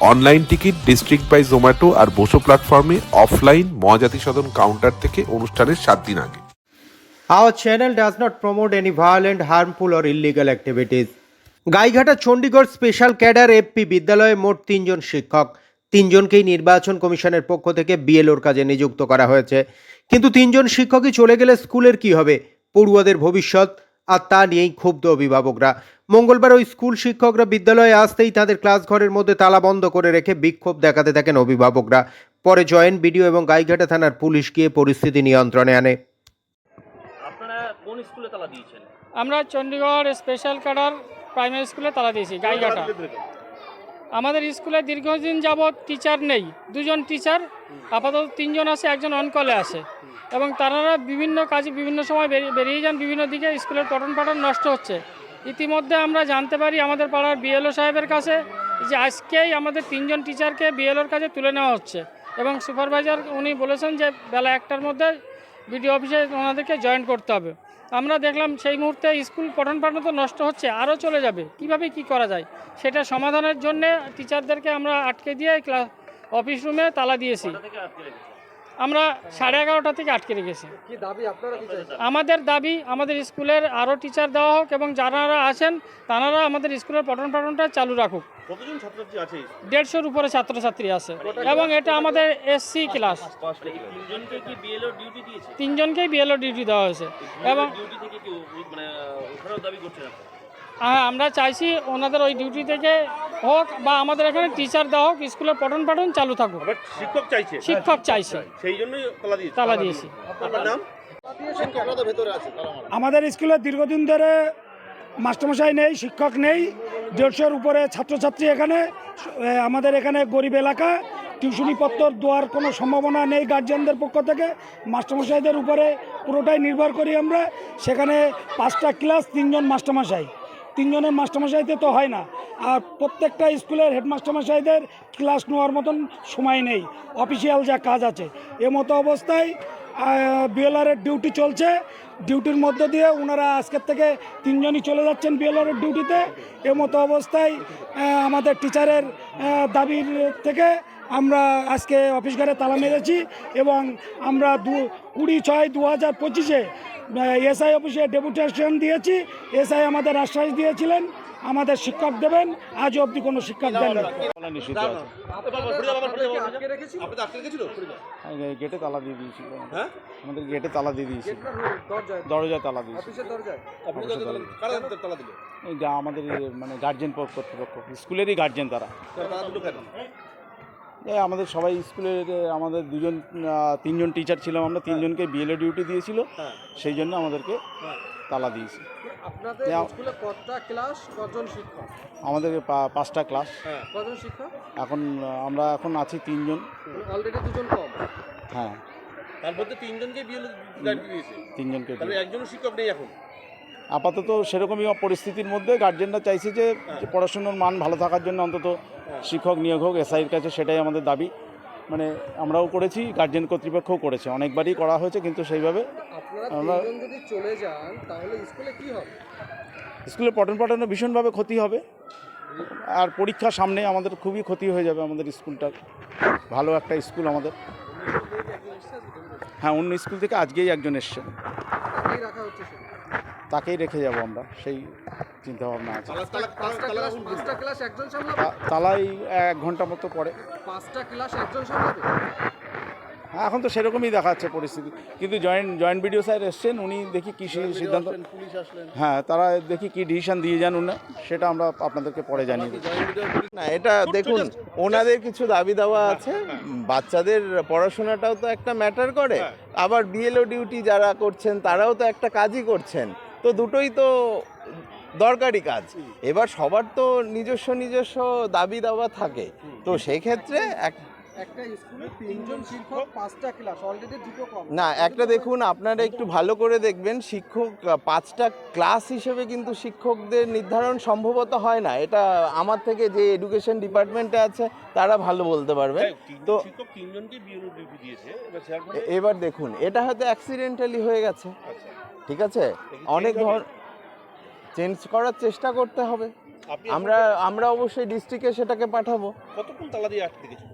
Online ticket district by Zomato আর বসো প্ল্যাটফর্মে offline Mahajati সদন counter থেকে অনুষ্ঠানের সাত দিন আগে। Our channel does not promote any violent, harmful, or illegal activities. Gaighata Chandigarh special cadre FP বিদ্যালয়ে মোট তিনজন শিক্ষক। তিনজনকেই নির্বাচন কমিশনের পক্ষ থেকে বিএলওর কাজে নিযুক্ত করা হয়েছে। কিন্তু তিনজন শিক্ষকই চলে গেলে স্কুলের কি হবে? পড়ুয়াদের ভবিষ্যৎ আর তা নিয়েই ক্ষুব্ধ অভিভাবকরা। মঙ্গলবার ওই স্কুল শিক্ষকরা বিদ্যালয়ে আসতেই তাদের ক্লাস ঘরের মধ্যে তালা বন্ধ করে রেখে বিক্ষোভ দেখাতে থাকেন অভিভাবকরা। পরে জয়েন্ট বিডিও এবং গাইঘাটা থানার পুলিশ গিয়ে পরিস্থিতি নিয়ন্ত্রণে আনে। আপনারা কোন স্কুলে তালা দিয়েছেন? আমরা চণ্ডীগড় স্পেশাল ক্যাডার প্রাইমারি স্কুলে তালা দিয়েছি গাইঘাটা। আমাদের স্কুলে দীর্ঘদিন যাবৎ টিচার নেই দুজন টিচার আপাতত তিনজন আছে একজন অনকলে আছে। এবং তারা বিভিন্ন কাজে বিভিন্ন সময় বেরিয়ে যান, বিভিন্ন দিকে স্কুলের পঠন পাঠন নষ্ট হচ্ছে। ইতিমধ্যে আমরা জানতে পারি আমাদের পাড়ার বিএলও সাহেবের কাছে যে আজকেই আমাদের তিনজন টিচারকে বিএলওর কাছে তুলে নেওয়া হচ্ছে এবং সুপারভাইজার উনি বলেছেন যে বেলা একটার মধ্যে বিডিও অফিসে ওনাদেরকে জয়েন করতে হবে। আমরা দেখলাম সেই মুহূর্তে স্কুল পঠন পাঠন তো নষ্ট হচ্ছে, আরও চলে যাবে। কীভাবে কি করা যায়? সেটা সমাধানের জন্যে টিচারদেরকে আমরা আটকে দিয়ে ক্লাস অফিস রুমে তালা দিয়েছি। আমরা সাড়ে এগারোটা থেকে আটকে রেখেছি। আমাদের দাবি আমাদের স্কুলের আরও টিচার দেওয়া হোক এবং যারা আছেন তারা আমাদের স্কুলের পঠন পাঠনটা চালু রাখুক। কতজন ছাত্রছাত্রী আছে? দেড়শোর উপরে ছাত্রছাত্রী আছে এবং এটা আমাদের এসসি ক্লাস এই তিনজনকে কি বিএলও ডিউটি দিয়েছে? তিনজনকেই বিএলও ডিউটি দেওয়া হয়েছে। এবং হ্যাঁ আমরা চাইছি ওনাদের ওই ডিউটি থেকে হোক বা আমাদের এখানে টিচার দেওয়া হোক স্কুলে পঠন পাঠন চালু থাকুক। শিক্ষক চাইছে। শিক্ষক চাইছে। সেই জন্যই তালা দিয়েছি। আপনার নাম? আমাদের স্কুলে দীর্ঘদিন ধরে মাস্টারমশাই নেই শিক্ষক নেই দেড়শোর উপরে ছাত্রছাত্রী এখানে আমাদের এখানে গরিব এলাকা টিউশনি পত্র দেওয়ার কোনো সম্ভাবনা নেই গার্জিয়ানদের পক্ষ থেকে। মাস্টারমশাইদের উপরে পুরোটাই নির্ভর করি আমরা। সেখানে পাঁচটা ক্লাস তিনজন মাস্টারমশাই। তিনজনের মাস্টারমশাইতে তো হয় না। আর প্রত্যেকটা স্কুলের হেডমাস্টারমশাইদের ক্লাস নেওয়ার মতন সময় নেই। অফিসিয়াল যা কাজ আছে। এ মতো অবস্থায় বিএলআরের ডিউটি চলছে। ডিউটির মধ্য দিয়ে ওনারা আজকের থেকে তিনজনই চলে যাচ্ছেন বিএলআরের ডিউটিতে। এ মতো অবস্থায় আমাদের টিচারের দাবির থেকে আমরা আজকে অফিস ঘরে তালা মেরেছি এবং আমরা দু কুড়ি ছয় দু হাজার পঁচিশে এসআই অফিসে ডেপুটেশন দিয়েছি এসআই আমাদের আশ্বাস দিয়েছিলেন আমাদের শিক্ষক দেবেন আজ অবধি কোনো শিক্ষক দেন গেটে তালা দিয়ে দিয়েছিল আমাদের গেটে তালা দিয়ে দিয়েছিল দরজায় তালা যা আমাদের মানে গার্জেন কর্তৃপক্ষ স্কুলেরই গার্জেন তারা আমাদের সবাই স্কুলের আমাদের দুজন তিনজন টিচার ছিলাম আমরা তিনজনকে বিএলএ ডিউটি দিয়েছিল। সেই জন্য আমাদেরকে তালা দিয়েছি। আপনাদের স্কুলে কতটা ক্লাস শিক্ষক? আমাদের পাঁচটা ক্লাস শিক্ষক? এখন আমরা এখন আছি তিনজন। অলরেডি দুজন কম? হ্যাঁ। তার মধ্যে তিনজনকে দিয়েছে। তিনজনকে তাহলে দিয়ে। একজনও শিক্ষক নেই এখন? আপাতত সেরকমই পরিস্থিতির মধ্যে গার্জেনরা চাইছে যে পড়াশুনোর মান ভালো থাকার জন্য অন্তত শিক্ষক নিয়োগ হোক এসআইয়ের কাছে সেটাই আমাদের দাবি। মানে আমরাও করেছি গার্জেন কর্তৃপক্ষও করেছে। অনেকবারই করা হয়েছে কিন্তু সেইভাবে আমরা- যদি চলে যান তাহলে স্কুলে কি হবে? স্কুলে পঠন পাঠনে ভীষণভাবে ক্ষতি হবে। আর পরীক্ষা সামনে আমাদের খুবই ক্ষতি হয়ে যাবে আমাদের স্কুলটার। ভালো একটা স্কুল আমাদের। হ্যাঁ অন্য স্কুল থেকে আজকেই একজন এসছে তাকেই রাখা হচ্ছে শুধু। তাকেই রেখে যাব আমরা সেই চিন্তাভাবনা আছে। তালাই এক ঘণ্টা মতো পরে পাঁচটা ক্লাস একজন সামলাবে? হ্যাঁ এখন তো সেরকমই দেখাচ্ছে পরিস্থিতি। কিন্তু জয়েন্ট জয়েন্ট বিডিও স্যার এসছেন উনি দেখি কী সিদ্ধান্ত হ্যাঁ তারা দেখি কি ডিসিশন দিয়ে যান উনি সেটা আমরা আপনাদেরকে পরে জানিয়ে দিই না এটা দেখুন ওনাদের কিছু দাবি দাওয়া আছে। বাচ্চাদের পড়াশোনাটাও তো একটা ম্যাটার করে। আবার বিএলও ডিউটি যারা করছেন তারাও তো একটা কাজই করছেন। তো দুটোই তো দরকারি কাজ। এবার সবার তো নিজস্ব নিজস্ব দাবি দাওয়া থাকে। তো সেক্ষেত্রে এক একটা স্কুলে তিনজন শিক্ষক পাঁচটা ক্লাস অলরেডি দুটো কম। না একটা দেখুন আপনারা একটু ভালো করে দেখবেন শিক্ষক পাঁচটা ক্লাস হিসেবে কিন্তু শিক্ষকদের নির্ধারণ সম্ভবত হয় না। এটা আমার থেকে যে এডুকেশন ডিপার্টমেন্টে আছে তারা ভালো বলতে পারবে। তো এবার ফলে এ- এবার দেখুন এটা হয়তো অ্যাক্সিডেন্টালি হয়ে গেছে। আচ্ছা। ঠিক আছে? অনেক ধর চেঞ্জ করার চেষ্টা করতে হবে। আমরা আমরা অবশ্যই ডিস্ট্রিক্টে সেটাকে পাঠাবো। কতক্ষণ তালা দিয়ে আটকে গেছিল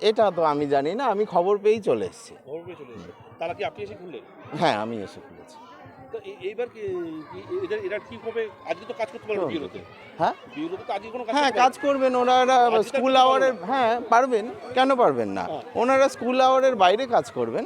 এটা তো আমি জানি না আমি খবর পেয়েই চলে এসেছি। খবর পেয়ে চলে এসেছে তালা কি আপনি এসে খুললেন? হ্যাঁ আমি এসে খুলেছি। তো এইবার কি কি- এদের এরা কি আজকে তো কাজ করতে পারবে করবে। হ্যাঁ? বিএলওতে তো আজকে কোনো কাজ হ্যাঁ কাজ করবেন। ওনারা স্কুল আওয়ারের হ্যাঁ পারবেন। কেন পারবেন না? হ্যাঁ। ওনারা স্কুল আওয়ারের বাইরে কাজ করবেন।